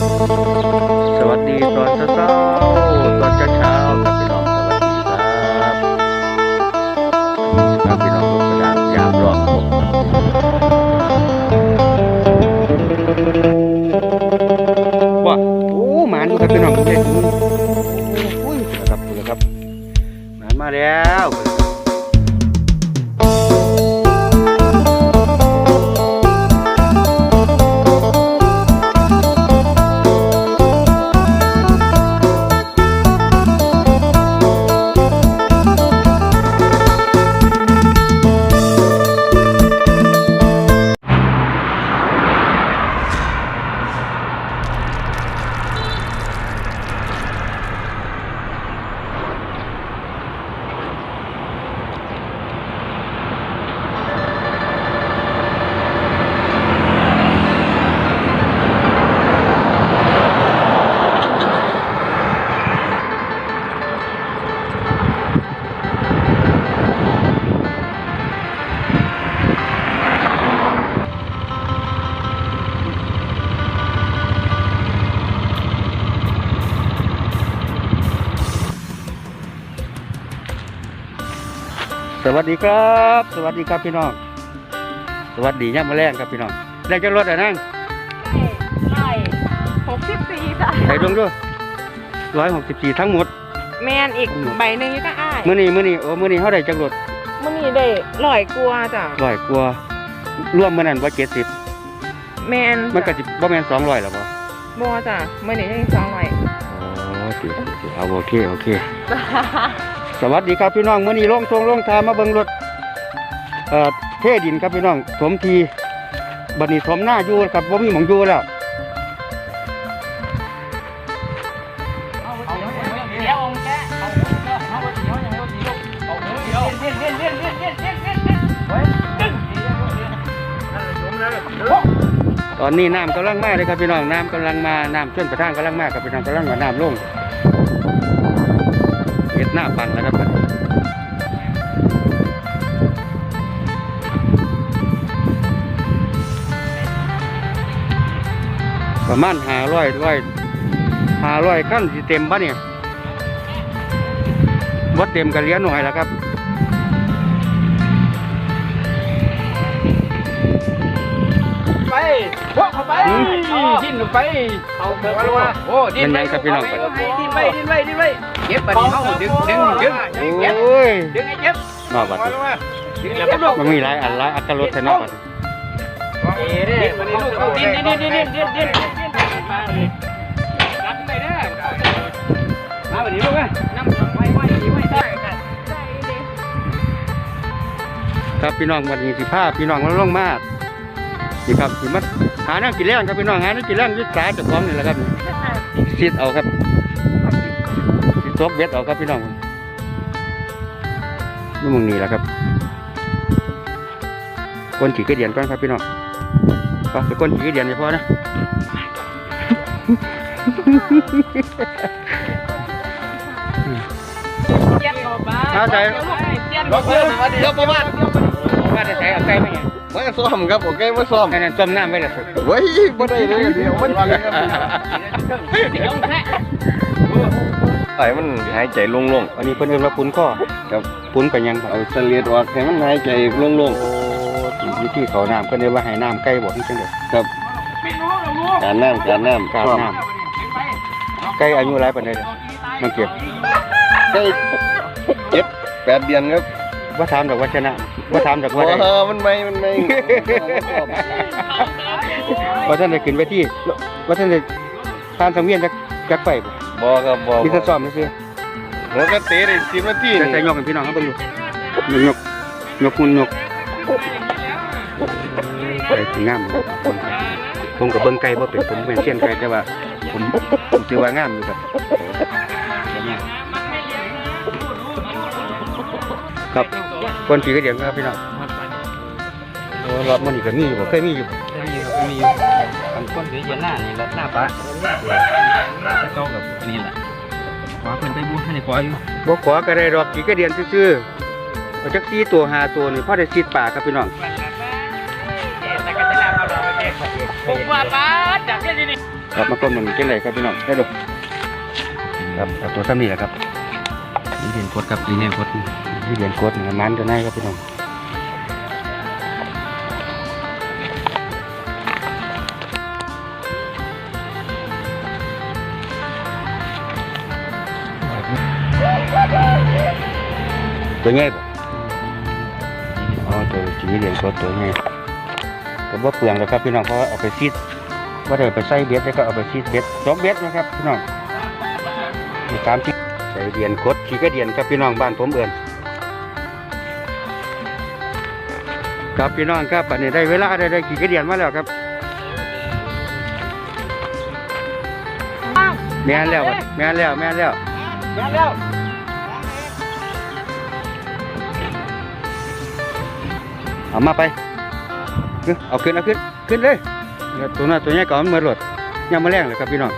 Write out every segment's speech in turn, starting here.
สวัสดีตอนเช้าตอนเช้าครับพี่น้องสวัสดีครับครับพี่น้องลงกระดานยามรอบผมว่าโอ้หมานอยู่ครับพี่น้องเด็กโอ้ยครับคุณครับหมามาแล้ว วัสดีครับ สวัสดีครับพี่น้อง สวัสดีย่ามมาแรงครับพี่น้องได้จะรถอะนั่งไล่หกสิบสี่จ้ะใส่ดวงด้วยร้อยหกสิบสี่ทั้งหมด แมนอีกใบหนึ่งอยู่ก็อ้ายมื้อนี้มื้อนี้โอ้มื้อนี้เขาได้จักรถมันนี่ได้ร้อยกลัวาจ้ะร้อยกว่าร่วมมื้อนั้นว่าเจ็ดสิบแมนมันก็สิบ่แม่นสองร้อยหรอบ่บัวจ้ะมื่อนี้ยังสองร้อยโอ้สิสิเอาโอเคโอเค สวัสดีครับพี่น้องเมื้อนี้ลงทงลงทางมาเบิงรถเอ่อเทดินครับพี่น้องถมทีบัดนี้ถมหน้าอยู่ครับบ่มีหมองอยู่แล้วตอนนี้น้ำกำลังมาเลยครับพี่น้องน้ำกำลังมาน้ำช่วนประทางกำลังมาครับพี่น้องกำลังมาน้ำลง เห็ดหน้าปังแล้วครับบัดนี้ประมาณห้าร้อยร้อยห้าร้อยขั้นสิเต็มปะเนี่ยวัดเต็มกันเลี้ยงหน่อยแล้วครับไปพวกเข้าไปอืมดิ้นลงไปเอาเกิดว่าโอ้ดิ้นมันยังครับพี่น้องดิ้นไปดิ้นไปดิ้นไปดิ้นไป เก็บไปดิ้นเข้าดึงดึงดึงโอ้ยดึงไอ้เก็บนอกบัดนี้ดึงแล้วก็ลงมันมีหลายอันหลายอัตรรสแท้เนอกบัดนี้เอ๊ะดิ้นไปดิ้นลูกดิ้นดิ้นดิ้นดิ้นดิ้นดิ้นดิ้นมาเลยรัดไปเด้อมาวันนี้ลูกอะน้ำไว้ไว้ไว้ได้ค่ะใจเด็กครับพี่น้องวันนี้สิพาพี่น้องมาลงมานี่ครับสิมาหาแน้ำกินแรงครับพี่น้องหาแน้ำกินแรงยึดสาเจ้าของนี่แหละครับซีดเอาครับ ซีซบเบ็ดเอาครับพี่น้องนี่มึงนี่แหละครับก้นขี่กระเดียนก่อนครับพี่น้องไปไปก้นขี่กระเดียนให้พอนะเย็นเข้าไปเอาใจเย็นล็อกเรื่องมาดิยกประวัติว่าจะใส่เอาไก่ไหมเนี่ยมันก็ซ้อมครับโอเคมาซ้อมอันนั้นต้มน้ำไว้และสุดเฮ้ยบ่ได้เลยเดี๋ยวมันเดี๋ยวแท้ ไอ้มันหายใจโล่งอันนี้เพิ่นเอิ้นว่าปุ้นข้อๆครับปุ้นไปยังครับเอาเสลียดออกให้มันหายใจโล่งโอ้วิธีเขาน้ำก็เรียกว่าให้น้ำใกล้บ่ที่จังเดๆครับการน้ำการน้ำการน้ำใกล้อายุหลายปานใดเด้อมันเก็บได้เจ็ดแปดเดือนครับว่าถามดอกว่าชนะว่าถามดอกว่าว้ได้มันไม่มันไม่ว่าท่านได้ขึ้นไปที่ว่าท่านได้ทานสังเวียนจัก จักไปบ่บอครับบอมีแต่ซ้อมซื่อหัวกระเตะได้สิบนาทีๆจะนี่ใส่ยกให้พี่น้องเขาเบิ่งดูยกยกยกหุ่นยกไปถึงงามเลยผมก็เบิ่งไก่บ่เป็นผมเป็นเซียนไก่แต่ว่าผมผมถือว่างามอยู่ครับครับคนขี่ก็เดียงครับพี่น้องโอ้รอบมันนี่ก็มีอยู่บ่เคยมีอยู่บ่มีครับมี ทำก้นเยวเย็นหน้านี่แล้วหน้าปะเจ้ากับนี่แหละขวาเพิ่นไปบูให้ในขวาอยู่บ่ขอก็ได้ดอกขี่ก็เดียนซื่อๆเอาจัก4ตัว5ตัวนี่พ่อได้ซีดป่าครับพี่น้องผมว่าป้าจากที่นี่ครับมาก้มหนึ่งเก่งเลยครับพี่น้องได้ดูครับเอาตัวซ้ำนี่แหละครับนี่เรียนโคตรครับนี่เรียนโคตรนี่เรียนโคตรมันมันจะได้ครับพี่น้อง ตัวง่ายป่ะอ๋อตัวจีเรียนโคตรตัวง่ายแต่ว่าเปลืองแล้วครับพี่น้องเพราะว่าเอาไปซีดว่าเดี๋ยวไปใส่เบ็ดแล้วก็เอาไปซีดเบ็ดจกเบ็ดนะครับพี่น้องมีตามที่ใส่เดียนโคตรขี่กระเดียนครับพี่น้องบ้านผมเอื่นครับพี่น้องครับปัจนี้ได้เวลาได้ได้ขี่กระเดียนมาแล้วครับแม่นแล้วบัดแม่นแล้วแม่นแล้วมาแล้ว เอามาไป เอาขึ้นเอาขึ้นขึ้นเลยตัวนั้นตัวนี้ก่อนมันมาหลดยังมาแรงเลยครับพี่น้อง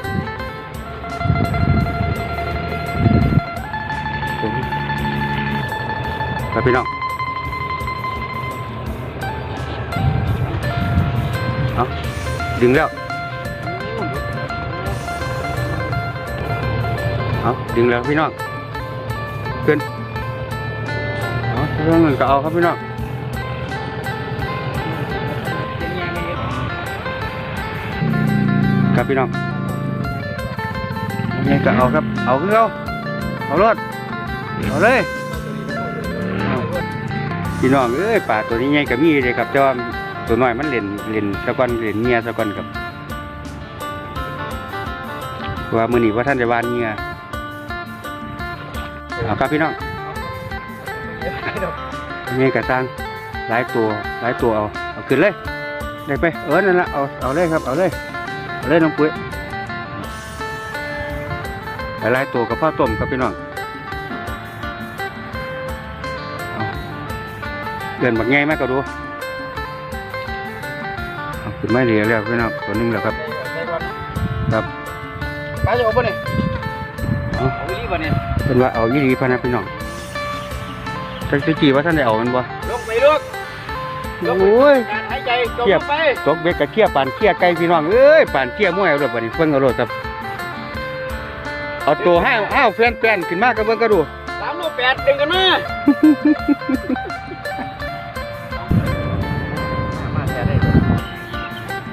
ครับพี่น้องเอาดึงแล้วเอาดึงแล้วพี่น้องขึ้นเอาเรื่องเงินก็เอาครับพี่น้อง ครับพี่น้องนี่ก็เอาครับ เอาขึ้นเอาเอารถเอาเลยเอาพี่น้องเอ้ยป่าตัวนี้ใหญ่กับมีเลยครับแต่ว่าตัวน้อยมันเล่นเล่นสะกอนเล่นเงียสะกอนครับว่ามือนี้ว่าท่านจะวานเงียเอาครับพี่น้องนี่กระซังหลายตัวหลายตัวเอาเอาขึ้นเลยได้ไปเออนั่นละเอาเอาเลยครับเอาเลย เอาเลยน้องปุ้ยหลายๆตัวกับพ่อต้มครับพี่น้องเอาเดือนบักไงมากก็ดูเอาขึ้นไม่เหลือแล้วพี่น้องตัวหนึงแล้วครับ ครับไปจะเอาป่ะเนี่ยเอาเอาไปรีบป่ะเนี่ยเป็นว่าเอายี่ดีพะนะพี่น้องจักสิจีว่าท่านได้เอามันบ่ลงไปลูกโอ้ยการหายใจจมเทียลบงไปตกเบ็ดกับเคี้ยปานเคี้ยไก่พี่น้องเอ้ยปานเคี้ยมวยเอาเลยบัดนี้เพิ่งเอาโลดครับเอาตัวห้าวห้าวแฟนแฟนขึ้นมากับเบิ่งก็ดูสามลูกแปดดึงกันมามาแค่ได้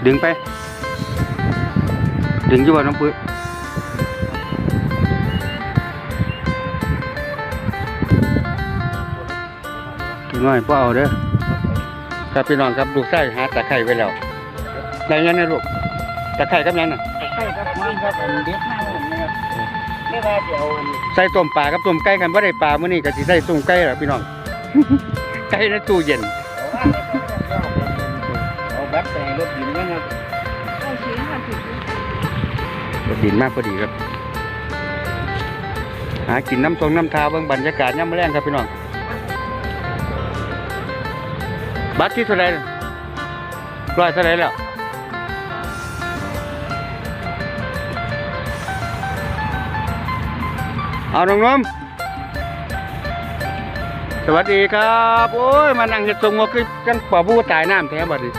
ดึงไป ดึงอยู่บ่น้องปุ้ยพี่น้อยพ่อเอาเด้อ ครับพี่น้องครับลูกไส้หาตะไคร้ไว้แล้วได้ยังนะลูกตะไคร้กับยังน่ะใช่ครับมันครับอันเด็ดมากเลยนะครับไม่ว่าจะเอาอันใส่ต้มปลากับต้มไก่กันบ่ได้ปลามื้อนี้ก็สิใส่ต้มไก่ล่ะพี่น้อง ไก่ในตู้เย็นเอาแบบใส่รถดินนะครับเอาชิ้นค่ะถึงรถดินมากพอดีครับ หากินน้ำทงน้ำทาเบิ่งบรรยากาศย่ำแรงครับพี่น้อง บัตรที่เท่าไรร้อยเท่าไรแล้วเอาน้องน้มสวัสดีครับ โอ้ย มานั่งเห็ดทรงงกคือกันป่าบูตายน้ำแท้บัดนี้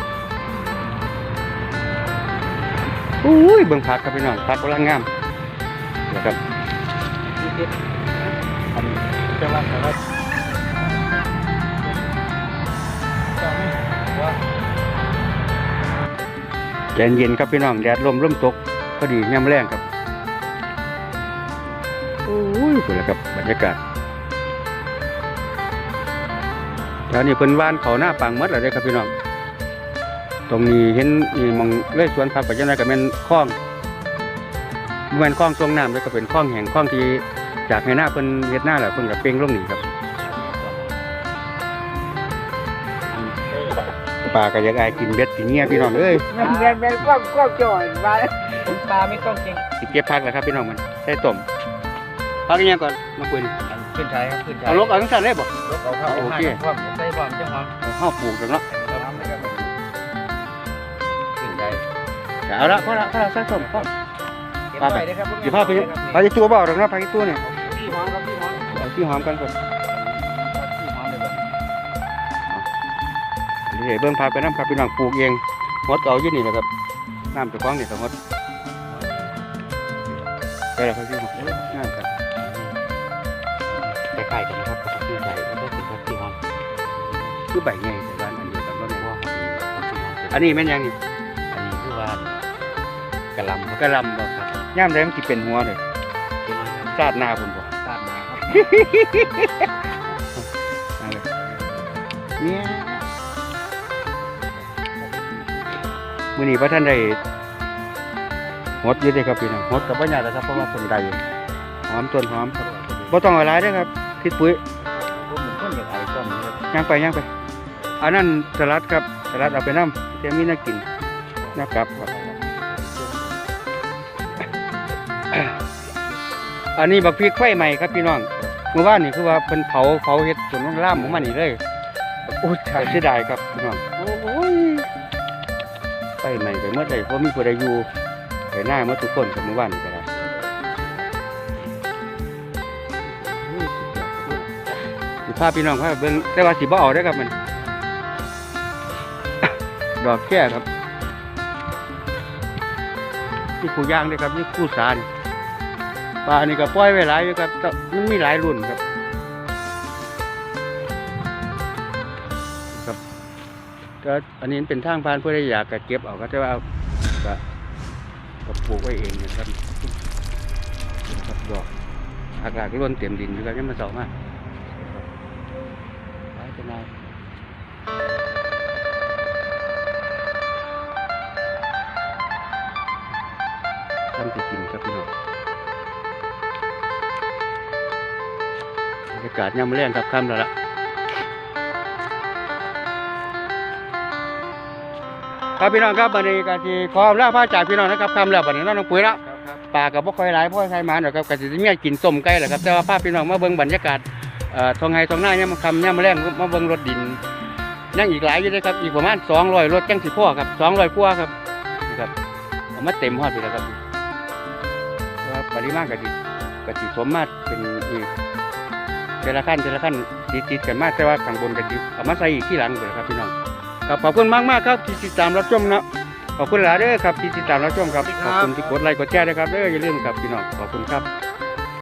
อุ้ยเบิ่งผักครับพี่น้องผักกำลังงามนะครับ แต่ว่าใจเย็นครับพี่น้องแดดลมร่มตกก็ดีย่ำแรงครับโอ้ยคุณละครับบรรยากาศแล้วนี่เป็นว่านเขาหน้าปังหมดแล้วเด้อครับพี่น้องตรงนี้เห็นนี่มองเลยสวนผักไปจังไดก็เป็นคลองแม่นคลองทรงน้ำเลยก็เป็นคลองแห่งคลองที่จากให้หน้าเพิ่นเฮ็ดหน้าแหละเพิ่นก็เป่งลงนี่ครับ ปลาก็อยากอายกินเบ็ดกินเงี้ยพี่น้องเอ้ยแม่นแม่นแม่นกว้างกว้างจ่อยไปปลาไม่ต้องเก่งสิเก็บผักแล้วครับพี่น้องมันใส่ต้มพักอีกอย่างก่อนมาคุยนี่ขึ้นชายครับขึ้นชายเอาลกเอาทั้งสันเลยบ่ลกเอาเข้าโอเคความใส่ความจังหวะเอาห้าปลูกแล้วเนาะขึ้นชายเอาละพอละพอละใส่ต้มพอเก็บไว้นะครับสิพาไปพาไปตัวเบาดอกนะพาไปตัวเนี่ยพี่หอมครับพี่หอมเอาที่หอมกันก่อน เดี๋ยวเบิ่งพาไปน้ำครับพี่น้องปลูกเองหดเก่าอยู่นี่แหละครับน้ำเจะคล้าของนี่ก็หดไปแล้วครับพี่น้องงามครับคล้ายๆกันนะครับกับที่ใหญ่แล้วก็สิครับที่ห้องคือใบใหญ่แต่ว่าอันเดียวกันว่าแม่นว่าที่ห้องอันนี้แม่นยังนี่อันนี้คือว่ากระลำครับกระหลำบ่ครับย่ามใดมันสิเป็นหัวเลยเป็นไงครับซาดหน้าพุ่นบ่ตามมาครับเอาเลยเนี่ย มื้อนี้พระท่านได้หดอยู่เด้ครับพี่น้องหดกับบ่ยากแล้วครับเพราะว่าเพิ่นได้อยู่หอมต้นหอมครับบ่ต้องเอาหลายเด้อครับคิดปุ๋ยผมเป็นคนอยากไอ้ต้นนี้ครับย่างไปย่างไป อันนั้นสลัดครับสลัดเอาไปน้ำเดี๋ยวมีน่ากินน่ากลับครับอันนี้บักพริกไฟใหม่ครับพี่น้องเมื่อวานนี่คือว่าเพิ่นเผาเผาเฮ็ดจนมันล่ามของมันนี่เลยโอ้ยแต่เสียดายครับพี่น้องโอ้ยไฟ ใหม่ไปเมื่อใดเพราะมีผู้ใดอยู่ไปหน้าเมื่อทุกคนกับเมื่อวานก็ได้สิพาพี่น้องพาไปเบิ่งแต่ว่าสิบ่เอาได้ครับมัน ดอกแค่ครับนี่ผู้ย่างด้อครับนี่ผู้สารปลานี่ก็ปล่อยไว้หลายอยู่ครับมันมีหลายรุ่นครับ ก็อันนี้เป็นทางผ่านเพื่อได้อยากก็เก็บเอาก็แต่ว่าเอาก็ก็ปลูกไว้เองนะครับครับดอกอากาศก็ล้นเต็มดินอยู่ครับยังมาเสามากไปจะนายทำจะกินครับพี่น้องบรรยากาศยามมื้อแรงครับค่ำแล้วล่ะ ครับพี่น้องครับวันนี้ก็ที่ขอลาพระจากพี่น้องนะครับคำแล้ววันนี้น้องน้องปุ๋ยแล้วปลากับบ่ค่อยหลายพ่อใครมาหรอกครับก็สิมีกินส้มไก่แหละครับแต่ว่าพาพี่น้องมาเบิ่งบรรยากาศเอ่อทองไห้ทองหน้าเนี่ยามมันคำเนี่ยามมาแรงมาเบิ่งรถดินยังอีกหลายอยู่เลยครับอีกประมาณ200รถจังสิพ่อครับ200กว่าครับนี่ครับเอามาเต็มฮอดไปแล้วครับครับปริมาณก็สิก็สิสมมาตรเป็นอีกแต่ละขั้นแต่ละขั้นติดๆกันมากแต่ว่าข้างบนก็สิเอามาใส่อีกที่หลังไปแล้วครับพี่น้อง ครับขอบคุณมากมากครับที่ติดตามรับชมนะขอบคุณหลายเด้อครับที่ติดตามรับชมครับขอบคุณที่กดไลค์กดแชร์นะครับเด้ออย่าลืมครับพี่น้องขอบคุณครับ